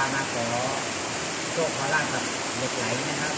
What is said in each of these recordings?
ามาขอโชคขอลาบกับเหล็กไหลนะครับ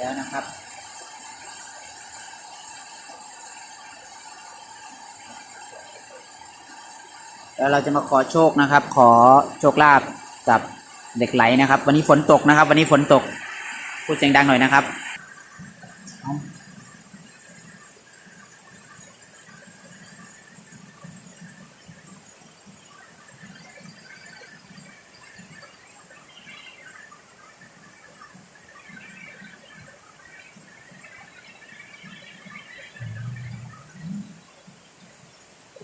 แล้วนะครับ แล้วเราจะมาขอโชคนะครับ ขอโชคลาภกับเหล็กไหลนะครับ วันนี้ฝนตกนะครับ วันนี้ฝนตก พูดเสียงดังหน่อยนะครับ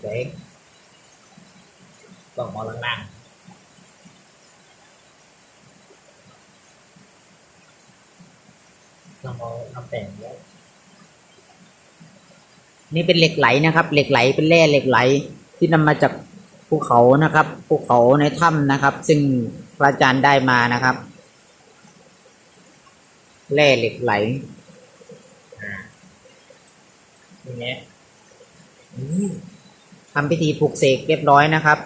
เด็กต้องมองล่างๆต้องมองน้ำแต่งแล้วนี่เป็นเหล็กไหลนะครับ เหล็กไหลเป็นแร่เหล็กไหลที่นำมาจากภูเขานะครับ ภูเขาในถ้ำนะครับ ซึ่งพระอาจารย์ได้มานะครับ แร่เหล็กไหลอ่านี่ไงอืม ทำพิธีปลุกเสกเรียบร้อยนะครับ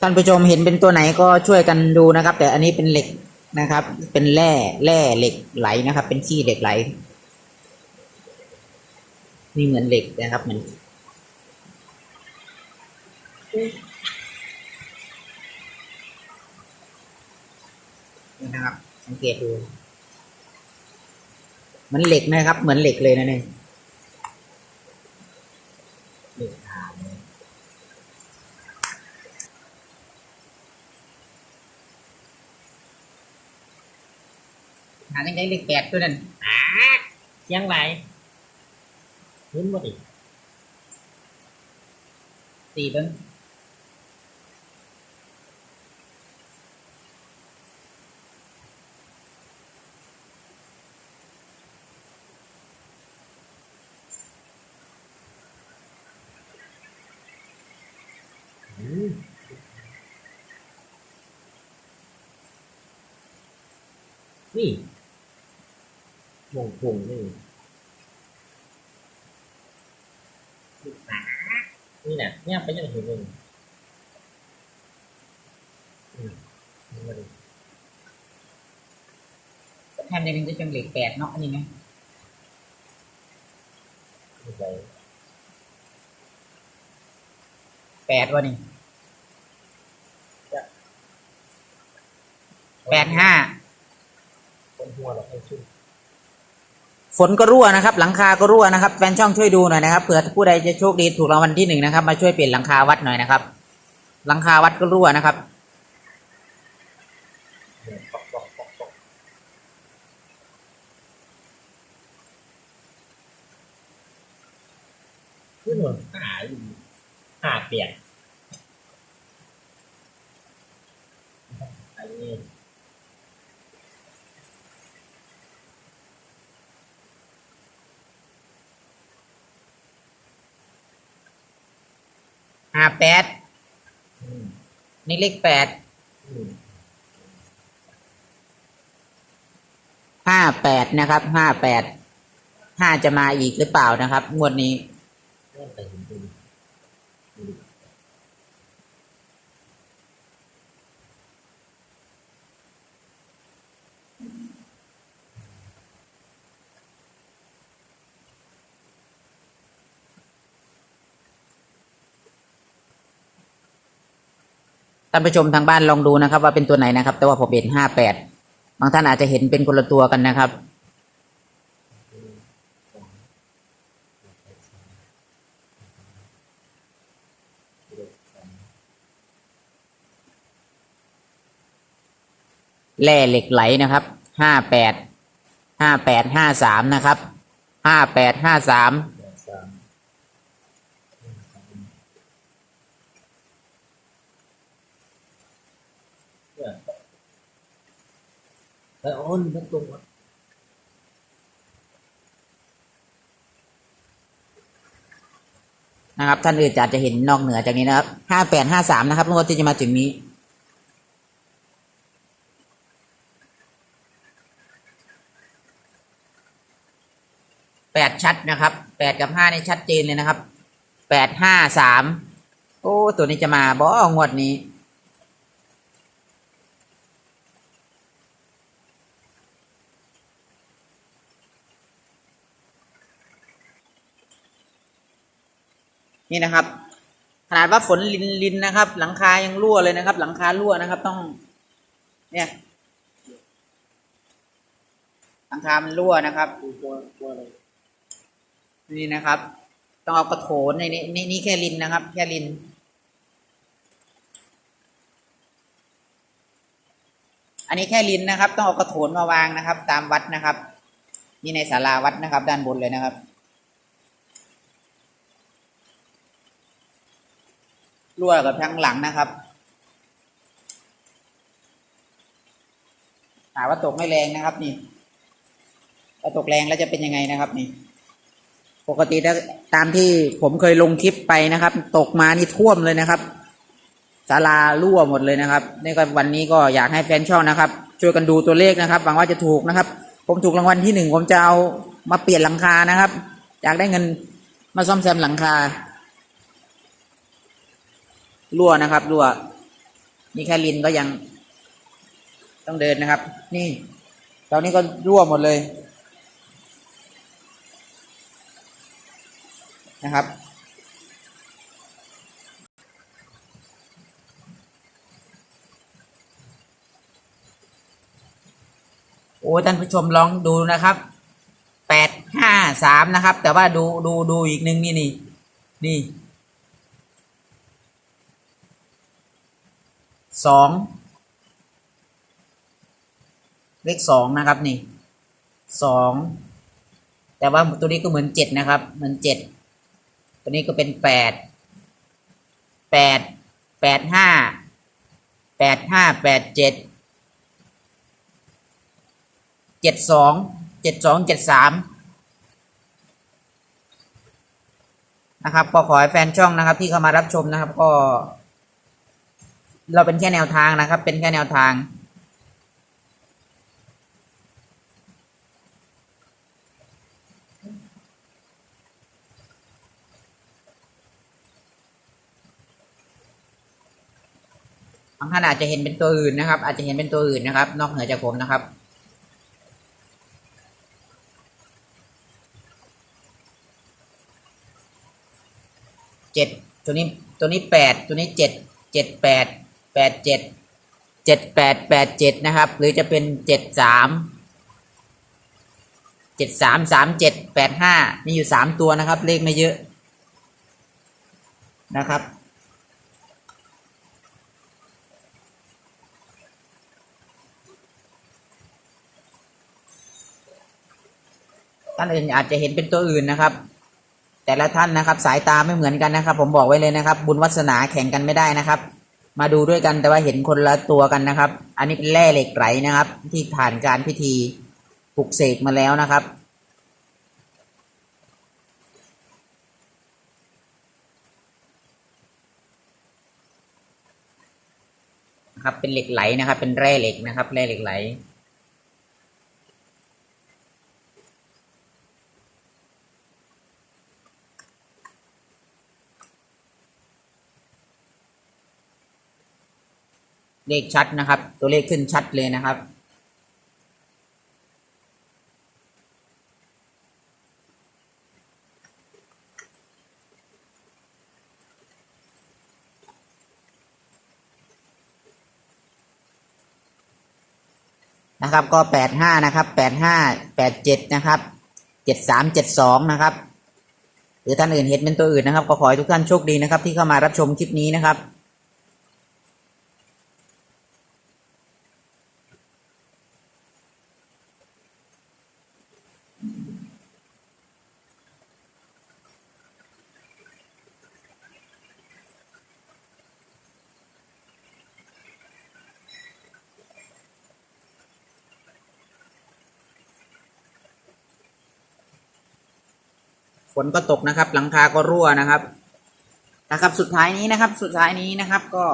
ท่านผู้ชมเห็นเป็นตัวไหนก็ช่วยกันดูนะครับ แต่อันนี้เป็นเหล็กนะครับ เป็นแร่แร่เหล็กไหลนะครับ เป็นขี้เหล็กไหลนี่เหมือนเหล็กนะครับเหมือนนี่นะครับ สังเกตดูเหมันเหล็กนะครับ เหมือนเหล็กเลยนะเนี่ยเหล็กหามเลย หาจังไดเลขแปดตัวนั้นอ่าเสียงไหลเห็นบ่ดิสี่เบิ้งอืมนี่ วงกลมนี่นี่นะเนี่ยไปยังเห็นเลยอืมนี่มาดูแทนในนึงจะจังเหล็กแปดเนาะอันนี้ไหมนี่ไปแปดวะนี่แปดห้าคนหัวเราให้ชื่อ ฝนก็รั่วนะครับ หลังคาก็รั่วนะครับแฟนช่องช่วยดูหน่อยนะครับเผื่อผู้ใดจะโชคดีถูกรางวัลที่หนึ่งนะครับ มาช่วยเปลี่ยนหลังคาวัดหน่อยนะครับ หลังคาวัดก็รั่วนะครับที่หนหาอยู่หาเปลี่ยนอันนี้าแปดนี่เลขแปดห้าแปดนะครับห้าแปดห้าจะมาอีกหรือเปล่านะครับ งวดนี้ เริ่มไปเห็นดูดิดูดิ ท่านผู้ชมทางบ้านลองดูนะครับ ว่าเป็นตัวไหนนะครับ แต่ว่าผมเห็นห้าแปดบางท่านอาจจะเห็นเป็นคนละตัวกันนะครับ แร่เหล็กไหลนะครับห้าแปดห้าแปดห้าสามนะครับห้าแปดห้าสาม แปดสามเนี่ย แล้วอ้นมันตรงวนะครับ ท่านอื่นอาจจะเห็นนอกเหนือจากนี้นะครับห้าแปดห้าสามนะครับงวดที่จะมาถึงนี้แปดชัดนะครับแปดกับห้านี่ชัดเจนเลยนะครับแปดห้าสามโอ้ ตัวนี้จะมาบองวดนี้ นี่นะครับ ขนาดว่าฝนลินลินนะครับ หลังคายังรั่วเลยนะครับ หลังคารั่วนะครับ ต้อง เนี่ย หลังคามันรั่วนะครับนี่นะครับ ต้องเอากระโถนในนี้นี่นี่แค่ลินนะครับ แค่ลินอันนี้แค่ลินนะครับ ต้องเอากระโถนมาวางนะครับ ตามวัดนะครับ นี่ในศาลาวัดนะครับ ด้านบนเลยนะครับ รั่วกับทั้งหลังนะครับ หาว่าตกไม่แรงนะครับ นี่ถ้าตกแรงแล้วจะเป็นยังไงนะครับ นี่ ปกติถ้าตามที่ผมเคยลงคลิปไปนะครับ ตกมานี่ท่วมเลยนะครับศาลารั่วหมดเลยนะครับนี่ก็วันนี้ก็อยากให้แฟนช่องนะครับ ช่วยกันดูตัวเลขนะครับหวังว่าจะถูกนะครับ ผมถูกรางวัลที่หนึ่งผมจะเอามาเปลี่ยนหลังคานะครับ อยากได้เงินมาซ่อมแซมหลังคา รั่วนะครับ รั่ว นี่แค่ลินก็ยังต้องเดินนะครับ นี่ตอนนี้ก็รั่วหมดเลยนะครับ โอ้ท่านผู้ชมลองดูนะครับแปดห้าสามนะครับ แต่ว่าดูดูดูอีกหนึ่งนี่นี่นี่ สองเลขสองนะครับนี่สองแต่ว่าตัวนี้ก็เหมือนเจ็ดนะครับ เหมือนเจ็ดตัวนี้ก็เป็นแปดแปดแปดห้าแปดห้าแปดเจ็ดเจ็ดสองเจ็ดสองเจ็ดสามนะครับก็ขอให้แฟนช่องนะครับที่เข้ามารับชมนะครับก็ เราเป็นแค่แนวทางนะครับ เป็นแค่แนวทาง บางท่านอาจจะเห็นเป็นตัวอื่นนะครับ อาจจะเห็นเป็นตัวอื่นนะครับ นอกเหนือจากผมนะครับเจ็ดตัวนี้ตัวนี้แปดตัวนี้เจ็ดเจ็ดแปด แปดเจ็ดเจ็ดแปดแปดเจ็ดนะครับ หรือจะเป็นเจ็ดสามเจ็ดสามสามเจ็ดแปดห้ามีอยู่สามตัวนะครับ เลขไม่เยอะนะครับ ท่านอื่นอาจจะเห็นเป็นตัวอื่นนะครับ แต่ละท่านนะครับ สายตาไม่เหมือนกันนะครับ ผมบอกไว้เลยนะครับ บุญวัสนาแข่งกันไม่ได้นะครับ มาดูด้วยกันแต่ว่าเห็นคนละตัวกันนะครับ อันนี้เป็นแร่เหล็กไหลนะครับ ที่ผ่านการพิธีปลุกเสกมาแล้วนะครับ ครับเป็นเหล็กไหลนะครับ เป็นแร่เหล็กนะครับ แร่เหล็กไหล เลขชัดนะครับ ตัวเลขขึ้นชัดเลยนะครับ นะครับก็แปดห้านะครับแปดห้าแปดเจ็ดนะครับเจ็ดสามเจ็ดสองนะครับหรือท่านอื่นเห็นเป็นตัวอื่นนะครับ ก็ขอให้ทุกท่านโชคดีนะครับ ที่เข้ามารับชมคลิปนี้นะครับ ฝนก็ตกนะครับ หลังคาก็รั่วนะครับ นะครับ สุดท้ายนี้นะครับ สุดท้ายนี้นะครับก็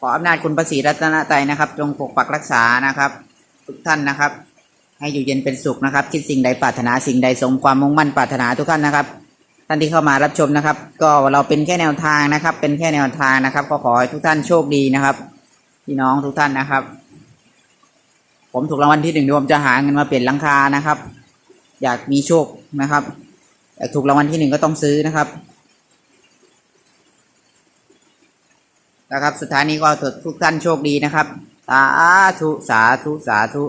ขออำนาจคุณประสีรัตนตรัยนะครับ จงปกปักรักษานะครับ ทุกท่านนะครับ ให้อยู่เย็นเป็นสุขนะครับ คิดสิ่งใดปรารถนาสิ่งใดสมความมุ่งมั่นปรารถนาทุกท่านนะครับท่านที่เข้ามารับชมนะครับ ก็เราเป็นแค่แนวทางนะครับ เป็นแค่แนวทางนะครับ ก็ขอให้ทุกท่านโชคดีนะครับ พี่น้องทุกท่านนะครับ ผมถูกรางวัลที่หนึ่งเดี๋ยวผมจะหาเงินมาเปลี่ยนหลังคานะครับ อยากมีโชคนะครับอยากถูกรางวัลที่หนึ่งก็ต้องซื้อนะครับนะครับสุดท้ายนี้ก็ทุกท่านโชคดีนะครับ สาธุ สาธุ สาธุ